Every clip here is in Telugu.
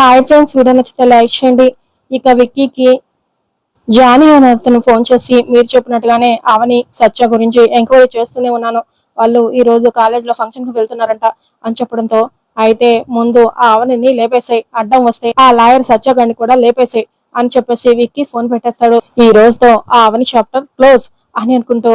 హాయ్ ఫ్రెండ్స్ వీడియో నచ్చితే లైక్ చేయండి. ఇక విక్కీకి జానీ అనే అతను ఫోన్ చేసి మీరు చెప్పినట్టుగానే అవని సత్య గురించి ఎంక్వైరీ చేస్తూనే ఉన్నాను. వాళ్ళు ఈ రోజు కాలేజ్లో ఫంక్షన్ వెళ్తున్నారంట అని చెప్పడంతో అయితే ముందు ఆ అవనిని లేపేసాయి అడ్డం వస్తే ఆ లాయర్ సత్య గారిని కూడా లేపేసాయి అని చెప్పేసి విక్కీ ఫోన్ పెట్టేస్తాడు. ఈ రోజుతో ఆ అవని చాప్టర్ క్లోజ్ అని అనుకుంటూ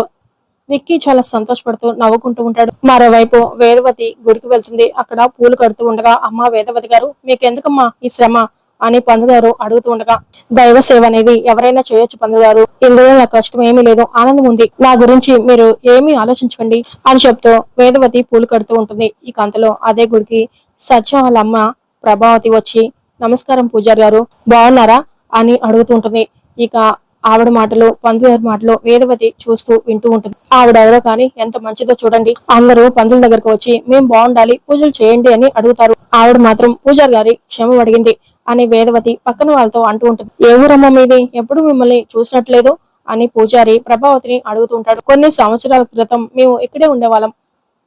విక్కీ చాలా సంతోషపడుతూ నవ్వుకుంటూ ఉంటాడు. మరోవైపు వేదవతి గుడికి వెళ్తుంది. అక్కడ పూలు కడుతూ ఉండగా అమ్మ వేదవతి గారు మీకెందుకమ్మా ఈ శ్రమ? అని పందుగారు అడుగుతూ ఉండగా దైవ సేవ అనేది ఎవరైనా చేయొచ్చు పందుగారు ఇందులో నాకు కష్టం ఏమీ లేదు. ఆనందం ఉంది. నా గురించి మీరు ఏమీ ఆలోచించకండి అని చెప్తూ వేదవతి పూలు కడుతూ ఉంటుంది. ఈ కంతలో అదే గుడికి సత్య వాళ్ళ అమ్మ ప్రభావతి వచ్చి నమస్కారం పూజారి గారు బాగున్నారా? అని అడుగుతూ ఉంటుంది. ఇక ఆవిడ మాటలో పంతులు గారి మాటలు వేదవతి చూస్తూ వింటూ ఉంటుంది. ఆవిడ ఎవరో కానీ ఎంత మంచిదో చూడండి. అందరూ పంతుల దగ్గరకు వచ్చి మేము బాగుండాలి పూజలు చేయండి అని అడుగుతారు. ఆవిడ మాత్రం పూజారి గారి క్షమ అడిగింది అని వేదవతి పక్కన వాళ్ళతో అంటూ ఉంటుంది. ఏ ఊరమ్మ మీది? ఎప్పుడు మిమ్మల్ని చూసినట్లేదు అని పూజారి ప్రభావతిని అడుగుతుంటాడు కొన్ని సంవత్సరాల క్రితం మేము ఇక్కడే ఉండేవాళ్ళం.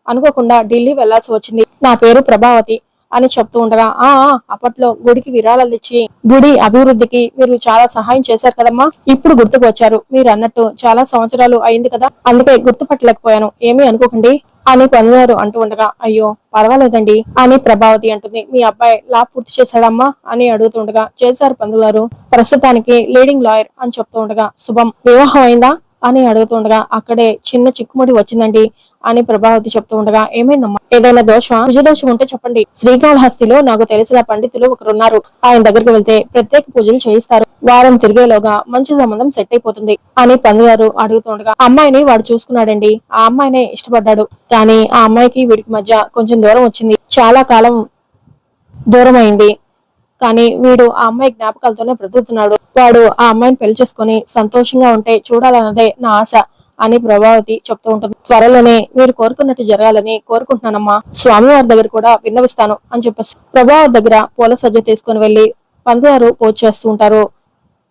అనుకోకుండా ఢిల్లీ వెళ్ళాల్సి వచ్చింది. నా పేరు ప్రభావతి. అని చెప్తూ ఉండగా ఆ అప్పట్లో గుడికి విరాళాలు ఇచ్చి గుడి అభివృద్ధికి మీరు చాలా సహాయం చేశారు కదమ్మా. ఇప్పుడు గుర్తుకు వచ్చారు మీరు అన్నట్టు చాలా సంవత్సరాలు అయింది కదా. అందుకే గుర్తుపట్టలేకపోయాను. ఏమీ అనుకోకండి అని పొందారు అంటూ ఉండగా అయ్యో పర్వాలేదండి అని ప్రభావతి అంటుంది. మీ అబ్బాయి లా పూర్తి చేశాడమ్మా అని అడుగుతుండగా చేశారు పందులారు ప్రస్తుతానికి లీడింగ్ లాయర్ అని చెప్తూ ఉండగా శుభం. వివాహం అయిందా? అని అడుగుతుండగా అక్కడే చిన్న చిక్కుముడి వచ్చిందండి. అని ప్రభావతి చెప్తూ ఉండగా ఏమైందమ్మా? ఏదైనా దోషం దోషం ఉంటే చెప్పండి. శ్రీకాళహస్తిలో నాకు తెలిసిన పండితులు ఒకరున్నారు. ఆయన దగ్గరికి వెళ్తే ప్రత్యేక పూజలు చేయిస్తారు. వారం తిరిగేలోగా మంచి సంబంధం సెట్ అయిపోతుంది అని పందుగారు అడుగుతుండగా అమ్మాయిని వాడు చూసుకున్నాడండి. ఆ అమ్మాయినే ఇష్టపడ్డాడు. కానీ ఆ అమ్మాయికి వీడికి మధ్య కొంచెం దూరం వచ్చింది. చాలా కాలం దూరం అయింది కానీ వీడు ఆ అమ్మాయి జ్ఞాపకాలతోనే బ్రతుకుతున్నాడు. వాడు ఆ అమ్మాయిని పెళ్ళి చేసుకుని సంతోషంగా ఉంటే చూడాలన్నదే నా ఆశ. అని ప్రభావతి చెప్తూ ఉంటుంది. త్వరలోనే మీరు కోరుకున్నట్టు జరగాలని కోరుకుంటున్నానమ్మా. స్వామివారి దగ్గర కూడా విన్నవిస్తాను అని చెప్పేసి ప్రభావతి దగ్గర పూల సజ్జ తీసుకుని వెళ్ళి పంతుగారు పూజ చేస్తూ ఉంటారు.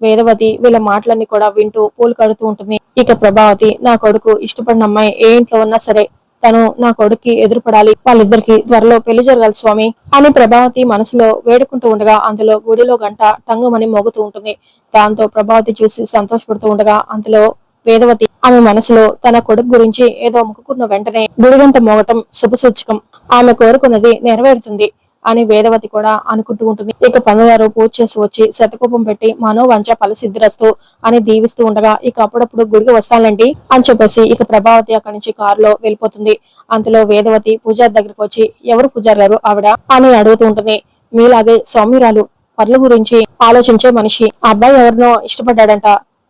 వేదవతి వీళ్ళ మాటలన్నీ కూడా వింటూ పూలు కడుతూ ఉంటుంది. ఇక ప్రభావతి నా కొడుకు ఇష్టపడిన అమ్మాయి ఏ ఇంట్లో ఉన్నా సరే తను నా కొడుక్కి ఎదురుపడాలి. వాళ్ళిద్దరికి త్వరలో పెళ్ళి జరగాలి స్వామి అని ప్రభావతి మనసులో వేడుకుంటూ ఉండగా అందులో గుడిలో గంట టంగుమని మోగుతూ ఉంటుంది. దాంతో ప్రభావతి చూసి సంతోషపడుతూ ఉండగా అందులో వేదవతి ఆమె మనసులో తన కొడుకు గురించి ఏదో ముక్కుకున్న వెంటనే గుడిగంట మోగటం శుభసూచకం. ఆమె కోరుకున్నది నెరవేరుతుంది అని వేదవతి కూడా అనుకుంటూ ఉంటుంది. ఇక పందుగారు పూజ చేసి వచ్చి శతకూపం పెట్టి మనోవంచ ఫలసిద్ధిరస్తు అని దీవిస్తూ ఉండగా ఇక అప్పుడప్పుడు గుడికి వస్తానండి అని చెప్పేసి ఇక ప్రభావతి అక్కడి నుంచి కారులో వెళ్ళిపోతుంది. అంతలో వేదవతి పూజారి దగ్గరికి వచ్చి ఎవరు పూజారి గారు ఆవిడ? అని అడుగుతూ ఉంటుంది. మీలాగే సౌమ్యురాలు పనుల గురించి ఆలోచించే మనిషి. ఆ అబ్బాయి ఎవరినో ఇష్టపడ్డాడంట.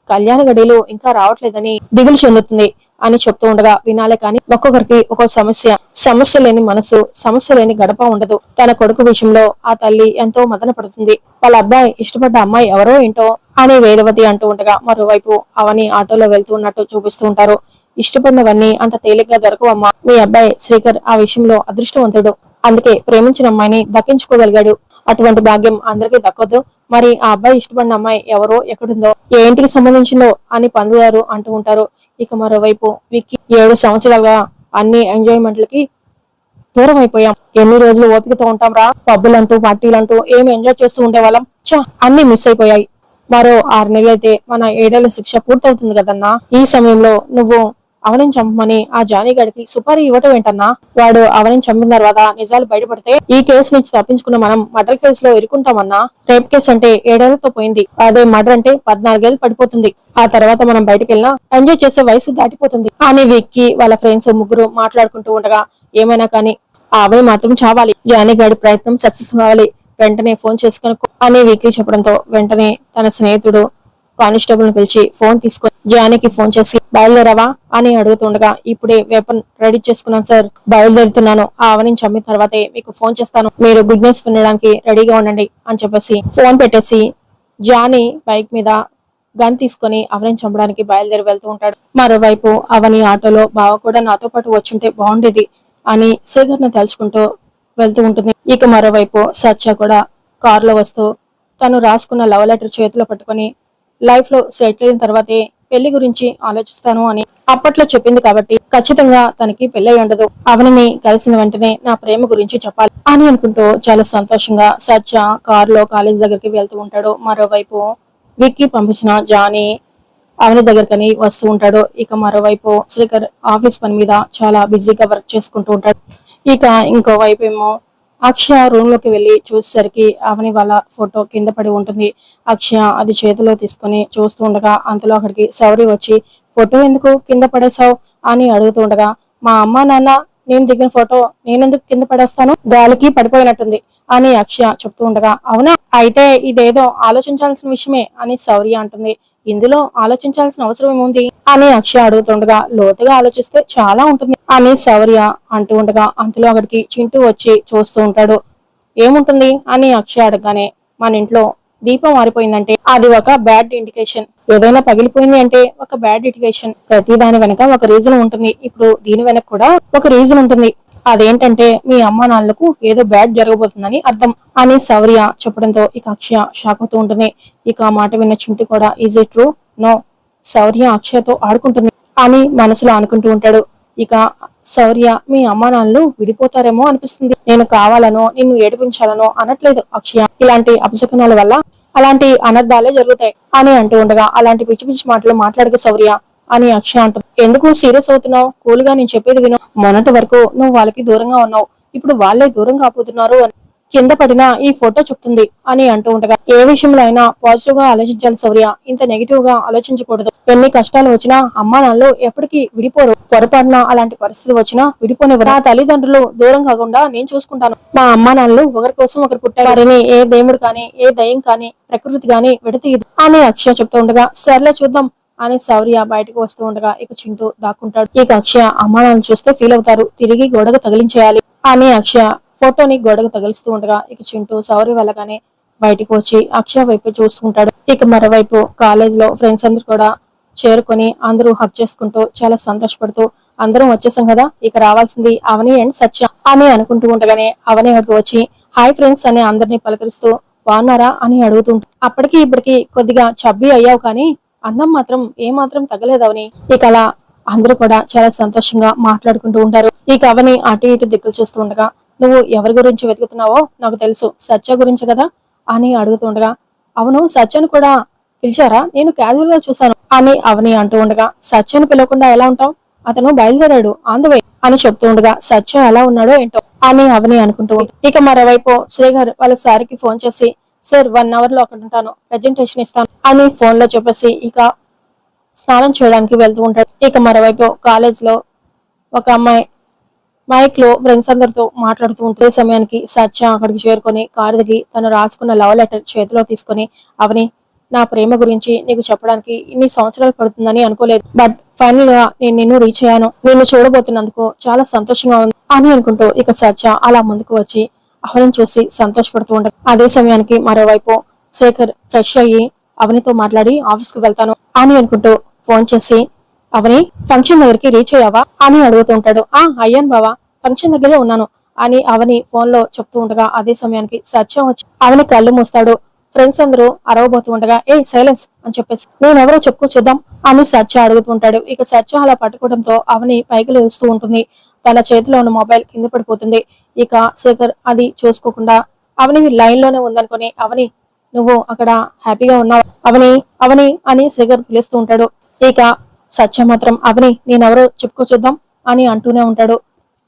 కళ్యాణ గడిలో ఇంకా రావట్లేదని దిగులు చెందుతుంది అని చెప్తూ ఉండగా వినాలే కాని ఒక్కొక్కరికి ఒక్కో సమస్య. సమస్య లేని మనసు సమస్య లేని గడప ఉండదు. తన కొడుకు విషయంలో ఆ తల్లి ఎంతో మదన పడుతుంది. వాళ్ళ అబ్బాయి ఇష్టపడ్డ అమ్మాయి ఎవరో ఏంటో అని వేదవతి అంటూ ఉండగా మరోవైపు అవని ఆటోలో వెళ్తూ ఉన్నట్టు చూపిస్తూ ఉంటారు. ఇష్టపడినవన్నీ అంత తేలిగ్గా దొరకవమ్మా. మీ అబ్బాయి శ్రీకర్ ఆ విషయంలో అదృష్టవంతుడు. అందుకే ప్రేమించిన అమ్మాయిని దక్కించుకోగలిగాడు. అటువంటి భాగ్యం అందరికీ దక్కదు. మరి ఆ అబ్బాయి ఇష్టపడిన అమ్మాయి ఎవరో ఎక్కడుందో ఏ ఇంటికి సంబంధించిందో అని పందుగారు అంటూ ఉంటారు. ఇక మరోవైపు విక్కీ ఏడు సంవత్సరాలుగా అన్ని ఎంజాయ్మెంట్లకి దూరం అయిపోయాం. ఎన్ని రోజులు ఓపికతో ఉంటాం రా పబ్బులంటూ పార్టీలంటూ ఏమి ఎంజాయ్ చేస్తూ ఉండేవాళ్ళం? చా అన్ని మిస్ అయిపోయాయి. మరో ఆరు నెలలైతే మన ఏడేళ్ళ శిక్ష పూర్తవుతుంది కదన్నా? ఈ సమయంలో నువ్వు అవనిని చంపమని ఆ జానీగాడికి సుపారీ ఇవ్వటం ఏంటన్నా? వాడు అవనిని చంపిన తర్వాత నిజాలు బయటపడితే ఈ కేసు నుంచి తప్పించుకున్న మనం మర్డర్ కేసులో ఇరుకుంటామన్నా? రేప్ కేసు అంటే ఏడేళ్ళతో పోయింది. అదే మర్డర్ అంటే పద్నాలుగేళ్ళు పడిపోతుంది. ఆ తర్వాత మనం బయటకు వెళ్ళినా ఎంజాయ్ చేసే వయసు దాటిపోతుంది. అని విక్కి వాళ్ళ ఫ్రెండ్స్ ముగ్గురు మాట్లాడుకుంటూ ఉండగా ఏమైనా కానీ ఆ అవని మాత్రం చావాలి. జానీగాడి ప్రయత్నం సక్సెస్ కావాలి. వెంటనే ఫోన్ చేసుకుని అని విక్కి చెప్పడంతో వెంటనే తన స్నేహితుడు కానిస్టేబుల్ పిలిచి ఫోన్ తీసుకొని జానీకి ఫోన్ చేసి బయలుదేరావా? అని అడుగుతుండగా ఇప్పుడే వెపన్ రెడీ చేసుకున్నాను సార్. బయలుదేరుతున్నాను. ఆ అవని చంపిన తర్వాతే మీకు ఫోన్ చేస్తాను. మీరు గుడ్ న్యూస్ వినడానికి రెడీగా ఉండండి అని చెప్పేసి ఫోన్ పెట్టేసి జానీ బైక్ మీద గన్ తీసుకొని అవని చంపడానికి బయలుదేరి వెళ్తూ ఉంటాడు. మరోవైపు అవని ఆటోలో బావ కూడా నాతో పాటు వచ్చుంటే బాగుండేది అని శేఖర్ని తలుచుకుంటూ వెళ్తూ ఉంటుంది. ఇక మరోవైపు సత్య కూడా కారులో వస్తూ తను రాసుకున్న లవ్ లెటర్ చేతిలో పట్టుకొని లైఫ్లో సెటిల్ అయిన తర్వాతే పెళ్ళి గురించి ఆలోచిస్తాను అని అప్పట్లో చెప్పింది కాబట్టి ఖచ్చితంగా తనకి పెళ్ళై ఉండదు. అవనిని కలిసిన వెంటనే నా ప్రేమ గురించి చెప్పాలి అని అనుకుంటూ చాలా సంతోషంగా సత్య కారులో కాలేజ్ దగ్గరికి వెళ్తూ ఉంటాడు. మరోవైపు విక్కీ పంపించిన జానీ అవని దగ్గరకని వస్తూ ఉంటాడు. ఇక మరోవైపు శ్రీకర్ ఆఫీస్ పని మీద చాలా బిజీగా వర్క్ చేసుకుంటూ ఉంటాడు. ఇక ఇంకో వైపు ఏమో అక్షయ రూమ్లోకి వెళ్ళి చూసేసరికి అవని వాళ్ళ ఫోటో కింద పడి ఉంటుంది. అక్షయ అది చేతిలో తీసుకుని చూస్తూ ఉండగా అంతలో అక్కడికి సౌరి వచ్చి ఫోటో ఎందుకు కింద పడేశావు? అని అడుగుతూ ఉండగా మా అమ్మ నాన్న నేను దిగిన ఫోటో నేనెందుకు కింద పడేస్తాను? గాలికి పడిపోయినట్టుంది అని అక్షయ చెప్తూ ఉండగా అవునా? అయితే ఇదేదో ఆలోచించాల్సిన విషయమే అని శౌర్య అంటుంది. ఇందులో ఆలోచించాల్సిన అవసరం ఏముంది? అని అక్షయ అడుగుతుండగా లోతుగా ఆలోచిస్తే చాలా ఉంటుంది. అని శౌర్య అంటూ ఉండగా అంతలో అక్కడికి చింటూ వచ్చి చూస్తూ ఉంటాడు. ఏముంటుంది? అని అక్షయ అడగగానే మన ఇంట్లో దీపం మారిపోయిందంటే అది ఒక బ్యాడ్ ఇండికేషన్. ఏదైనా పగిలిపోయింది అంటే ఒక బ్యాడ్ ఇండికేషన్. ప్రతి దాని వెనక ఒక రీజన్ ఉంటుంది. ఇప్పుడు దీని వెనక కూడా ఒక రీజన్ ఉంటుంది. అదేంటంటే మీ అమ్మ నాన్నలకు ఏదో బ్యాడ్ జరగబోతుందని అర్థం అని శౌర్య చెప్పడంతో ఇక అక్షయ షాక్ అవుతూ ఉంటుంది. ఇక ఆ మాట విన్న చింటి కూడా is it true no Shaurya అక్షయతో ఆడుకుంటుంది అని మనసులో అనుకుంటూ ఉంటాడు. ఇక శౌర్య మీ అమ్మా నాన్నలు విడిపోతారేమో అనిపిస్తుంది. నేను కావాలనో నిన్ను ఏడిపించాలనో అనట్లేదు అక్షయ. ఇలాంటి అపశకునాల వల్ల అలాంటి అనర్థాలే జరుగుతాయి. అని అంటూ ఉండగా అలాంటి పిచ్చి పిచ్చి మాటలు మాట్లాడకు శౌర్య అని అక్షయ అంటుంది. ఎందుకు సీరియస్ అవుతున్నావు? కూలుగా నేను చెప్పేది విను. మొన్నటి వరకు నువ్వు వాళ్ళకి దూరంగా ఉన్నావు. ఇప్పుడు వాళ్ళే దూరం కాపోతున్నారు అని కింద పడిన ఈ ఫోటో చెప్తుంది అని అంటూ ఉండగా ఏ విషయంలో అయినా పాజిటివ్గా ఆలోచించాలి శౌర్య. ఇంత నెగిటివ్గా ఆలోచించకూడదు. ఎన్ని కష్టాలు వచ్చినా అమ్మా నాన్నలు ఎప్పటికీ విడిపోరు. పొరపాటున అలాంటి పరిస్థితి వచ్చినా విడిపోనివ్వరు. నా తల్లిదండ్రులు దూరం కాకుండా నేను చూసుకుంటాను. మా అమ్మా నాన్నలు ఒకరి కోసం ఒకరు పుట్టారు. వారిని ఏ దేవుడు కానీ ఏ దయ్యం కానీ ప్రకృతి కానీ విడతీయదు అని అక్షయ చెప్తూ ఉండగా సర్లే చూద్దాం అని శౌర్య బయటకు వస్తూ ఉండగా ఇక చింటూ దాక్కుంటాడు. ఇక అక్షయ అమ్మానాన్ని చూస్తే ఫీల్ అవుతారు. తిరిగి గోడకు తగిలించేయాలి అని అక్షయ ఫోటోని గోడకు తగిలిస్తూ ఉండగా ఇక చింటూ సౌరి వెళ్ళగానే బయటకు వచ్చి అక్షయ వైపు చూసుకుంటాడు ఇక మరోవైపు కాలేజ్లో ఫ్రెండ్స్ అందరు కూడా చేరుకొని అందరూ హక్ చేసుకుంటూ చాలా సంతోషపడుతూ అందరం వచ్చేసాం కదా ఇక రావాల్సింది అవని అండ్ సత్య అని అనుకుంటూ ఉండగానే అవని అక్కడికి వచ్చి హాయ్ ఫ్రెండ్స్ అని అందరినీ పలకరిస్తూ బాగున్నారా? అని అడుగుతుంటా అప్పటికి ఇప్పటికి కొద్దిగా చబ్బి అయ్యావు కానీ అందం మాత్రం ఏ మాత్రం తగ్గలేదవని ఇక అలా అందరూ కూడా చాలా సంతోషంగా మాట్లాడుకుంటూ ఉంటారు. ఇక అవని అటు ఇటు దిక్కులు చూస్తూ ఉండగా నువ్వు ఎవరి గురించి వెతుకుతున్నావో నాకు తెలుసు సత్య గురించి కదా? అని అడుగుతుండగా అవును సత్యను కూడా పిలిచారా? నేను క్యాజువల్గా చూశాను. అని అవని అంటూ ఉండగా సత్యను పిలవకుండా ఎలా ఉంటావు? అతను బయలుదేరాడు ఆన్ అని చెప్తూ ఉండగా సత్య ఎలా ఉన్నాడో ఏంటో? అని అవని అనుకుంటూ ఇక మరోవైపు శ్రీగారు వాళ్ళ సార్కి ఫోన్ చేసి సార్ వన్ అవర్లో అక్కడ ఉంటాను ప్రజెంటేషన్ ఇస్తాను అని ఫోన్లో చెప్పేసి ఇక స్నానం చేయడానికి వెళ్తూ ఉంటాడు. ఇక మరోవైపు కాలేజ్లో ఒక అమ్మాయి మైక్లో ఫ్రెండ్స్ అందరితో మాట్లాడుతూ ఉంటే సమయానికి సత్య అక్కడికి చేరుకొని కారు దిగి తను రాసుకున్న లవ్ లెటర్ చేతిలో తీసుకొని అవని నా ప్రేమ గురించి నీకు చెప్పడానికి ఇన్ని సంవత్సరాలు పడుతుందని అనుకోలేదు. బట్ ఫైనల్గా నేను నిన్ను రీచ్ అయ్యాను. నిన్ను చూడబోతున్నందుకు చాలా సంతోషంగా ఉంది అని అనుకుంటూ ఇక సత్య అలా ముందుకు వచ్చి అవని చూసి సంతోషపడుతూ ఉంటాడు. అదే సమయానికి మరోవైపు శేఖర్ ఫ్రెష్ అయ్యి అవనితో మాట్లాడి ఆఫీస్కు వెళ్తాను అని అనుకుంటూ ఫోన్ చేసి అవని ఫంక్షన్ దగ్గరికి రీచ్ అయ్యావా అని అడుగుతూ ఉంటాడు. ఆ అయ్యాను బావా ఫంక్షన్ దగ్గరే ఉన్నాను అని అవని ఫోన్లో చెప్తూ ఉండగా అదే సమయానికి సత్యం వచ్చి అవని కళ్ళు మూస్తాడు. ఫ్రెండ్స్ అందరూ అరవబోతూ ఉండగా ఏ సైలెన్స్ అని చెప్పేసి నేనెవరో ఎవరో చెప్పుకో చూద్దాం అని సత్య అడుగుతూ ఉంటాడు. ఇక సత్య అలా పట్టుకోవడంతో అవని పైకి లేస్తూ ఉంటుంది. తన చేతిలో ఉన్న మొబైల్ కింద పడిపోతుంది. ఇక శేఖర్ అది చూసుకోకుండా అవని లైన్లోనే ఉందనుకొని అవని నువ్వు అక్కడ హ్యాపీగా ఉన్నావు? అవని అవని అని శేఖర్ పిలుస్తూ ఉంటాడు. ఇక సత్య మాత్రం అవని నేనెవరో చెప్పుకో చూద్దాం అని అంటూనే ఉంటాడు.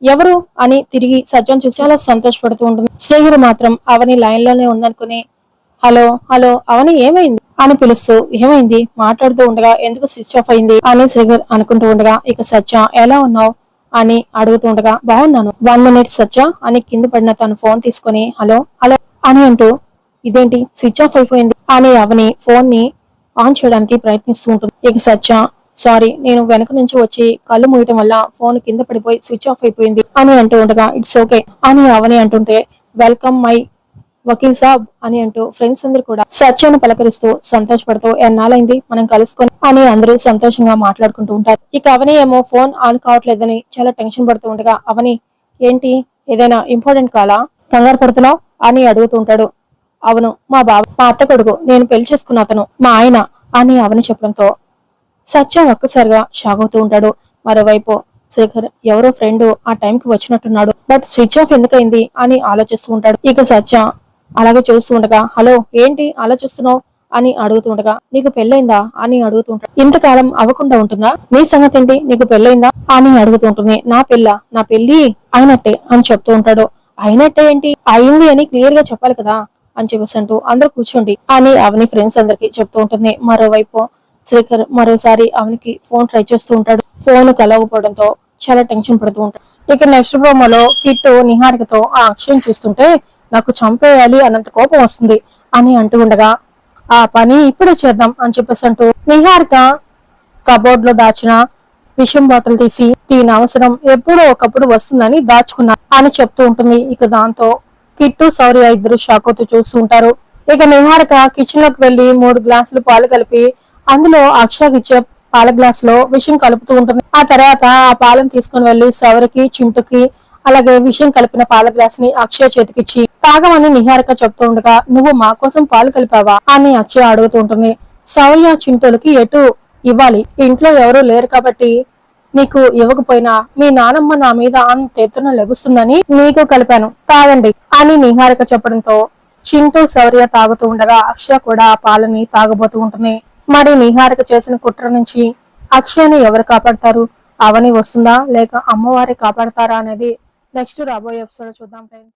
ఎవరు అని తిరిగి సత్యం చూసి అలా సంతోషపడుతూ ఉంటుంది. శేఖర్ మాత్రం అవని లైన్లోనే ఉందనుకుని. హలో హలో అవని ఏమైంది? అని పిలుస్తూ ఏమైంది? మాట్లాడుతూ ఉండగా ఎందుకు స్విచ్ ఆఫ్ అయింది? అని శేఖర్ అనుకుంటూ ఉండగా ఇక సత్య ఎలా ఉన్నావు? అని అడుగుతూ ఉండగా బాగున్నాను. వన్ మినిట్ సత్య అని కింద పడిన తను ఫోన్ తీసుకొని హలో హలో అని అంటూ ఇదేంటి? స్విచ్ ఆఫ్ అయిపోయింది అని అవని ఫోన్ని ఆన్ చేయడానికి ప్రయత్నిస్తూ ఉంటుంది. ఇక సత్య సారీ నేను వెనక నుంచి వచ్చి కళ్ళు మూయటం వల్ల ఫోన్ కింద పడిపోయి స్విచ్ ఆఫ్ అయిపోయింది. అని అంటూ ఉండగా ఇట్స్ ఓకే అని అవని అంటుంటే వెల్కమ్ మై వకీల్ సాబ్ అని అంటూ ఫ్రెండ్స్ అందరు కూడా సత్యను పలకరిస్తూ సంతోషపడుతూ ఎన్నాళ్ళైంది? మనం కలుసుకొని అని అందరూ సంతోషంగా మాట్లాడుకుంటూ ఉంటారు. ఇక అవని ఏమో ఫోన్ ఆన్ కావట్లేదని చాలా టెన్షన్ పడుతూ ఉండగా అవని ఏంటి? ఏదైనా ఇంపార్టెంట్ కాలా? కంగారు పడుతున్నావు? అని అడుగుతూ ఉంటాడు. అవును మా బాబు మా అత్త కొడుకు నేను పెళ్ళి చేసుకున్న అతను మా ఆయన అని అవని చెప్పడంతో సత్య ఒక్కసారిగా షాక్ అవుతూ ఉంటాడు. మరోవైపు శేఖర్ ఎవరో ఫ్రెండ్ ఆ టైంకి వచ్చినట్టున్నాడు. బట్ స్విచ్ ఆఫ్ ఎందుకైంది అని ఆలోచిస్తూ ఉంటాడు. ఇక సత్య అలాగే చూస్తూ ఉండగా హలో ఏంటి ఆలోచిస్తున్నావు? అని అడుగుతుండగా నీకు పెళ్ళైందా? అని అడుగుతూ ఉంటాడు. ఇంతకాలం అవ్వకుండా ఉంటుందా? నీ సంగతి ఏంటి నీకు పెళ్ళైందా? అని అడుగుతూ ఉంటుంది. నా పెళ్ళ? నా పెళ్ళి అయినట్టే అని చెప్తూ ఉంటాడు. అయినట్టే ఏంటి? అయింది అని క్లియర్గా చెప్పాలి కదా? అని చెప్పేసి అంటూ అందరు కూర్చోండి అని అవని ఫ్రెండ్స్ అందరికి చెప్తూ ఉంటుంది. మరోవైపు శ్రీకర్ మరోసారి ఆమెకి ఫోన్ ట్రై చేస్తూ ఉంటాడు. ఫోన్ కలవకపోవడంతో చాలా టెన్షన్ పడుతూ ఉంటాడు. ఇక నెక్స్ట్ ప్రోమోలో కిట్టు నిహారికతో ఆ అక్షయం చూస్తుంటే నాకు చంపేయాలి అన్నంత కోపం వస్తుంది అని అంటూ ఉండగా ఆ పని ఇప్పుడే చేద్దాం అని చెప్పేసి అంటూ నిహారిక కబోర్డ్లో దాచిన విషం బాటిల్ తీసి దీని అవసరం ఎప్పుడో ఒకప్పుడు వస్తుందని దాచుకున్నా అని చెప్తూ ఉంటుంది. ఇక దాంతో కిట్టు సౌర్య ఇద్దరు షాక్ అవుతూ చూస్తూ ఉంటారు. ఇక నిహారిక కిచెన్లోకి వెళ్ళి మూడు గ్లాసులు పాలు కలిపి అందులో అక్షయకి ఇచ్చే పాల గ్లాస్లో విషం కలుపుతూ ఉంటుంది. ఆ తర్వాత ఆ పాలను తీసుకుని వెళ్ళి సవరికి చింటుకి అలాగే విషం కలిపిన పాల గ్లాస్ని అక్షయ చేతికిచ్చి తాగమని నిహారిక చెప్తూ ఉండగా నువ్వు మా కోసం పాలు కలిపావా? అని అక్షయ అడుగుతూ ఉంటుంది. శౌర్య చింటోలకి ఎటు ఇవ్వాలి? ఇంట్లో ఎవరూ లేరు కాబట్టి నీకు ఇవ్వకపోయినా మీ నానమ్మ నా మీద అంత ఎత్తున లెగుస్తుందని నీకు కలిపాను. తాగండి అని నిహారిక చెప్పడంతో చింటూ శౌర్య తాగుతూ ఉండగా అక్షయ కూడా ఆ పాలని తాగబోతూ ఉంటుంది. మరి నిహారిక చేసిన కుట్ర నుంచి అక్షయని ఎవరు కాపాడతారు? అవని వస్తుందా? లేక అమ్మవారి కాపాడతారా అనేది నెక్స్ట్ రాబోయే ఎపిసోడ్ చూద్దాం ఫ్రెండ్స్